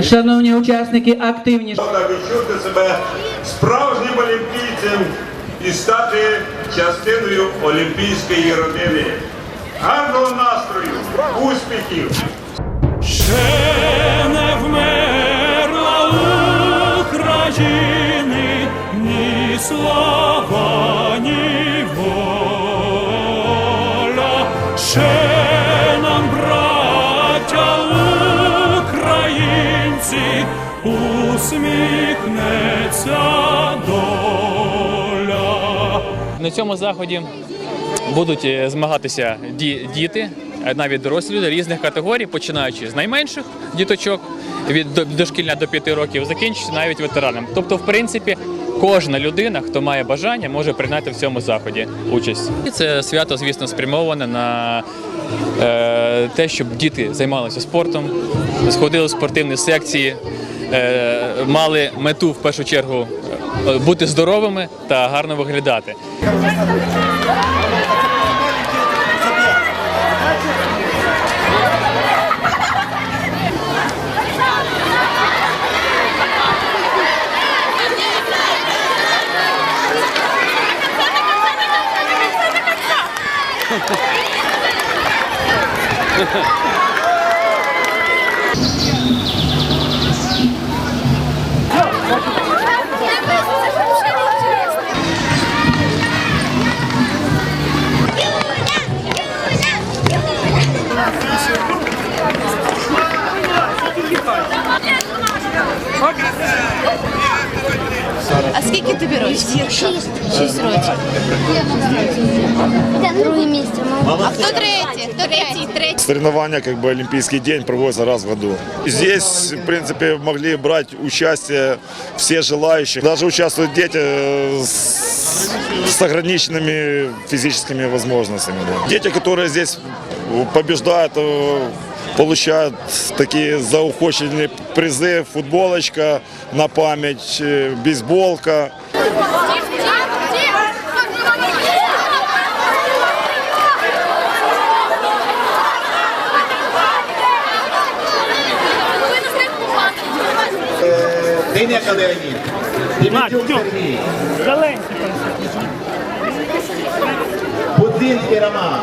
Шановні учасники, активніше. Відчути себе справжнім олімпійцем і стати частиною олімпійської родини. Гарного настрою, успіхів! Ще не вмерла України ні слава, українці, усміхнеться доля. На цьому заході будуть е, змагатися діти, навіть дорослі люди різних категорій, починаючи з найменших діточок від дошкільня до 5 років, закінчуючи навіть ветеранам. Тобто, в принципі, кожна людина, хто має бажання, може прийняти в цьому заході участь. І це свято, звісно, спрямоване на е, те, щоб діти займалися спортом, сходили в спортивні секції, е, мали мету в першу чергу е, бути здоровими та гарно виглядати. Ha ha ha. А скільки тобі років? Шість. Шість років. Друге місце. А хто третій? Хто третій? Третій. Соревнования, как бы Олимпийский день проводится раз в году. Здесь, в принципе, могли брать участие все желающие. Даже участвуют дети э, с, с ограниченными физическими возможностями. да. Дети, которые здесь побеждают, э, получают такие заухоченные призы, футболочка на память, э, бейсболка. День академії. Дмитрюк Сергій. Будинський Роман.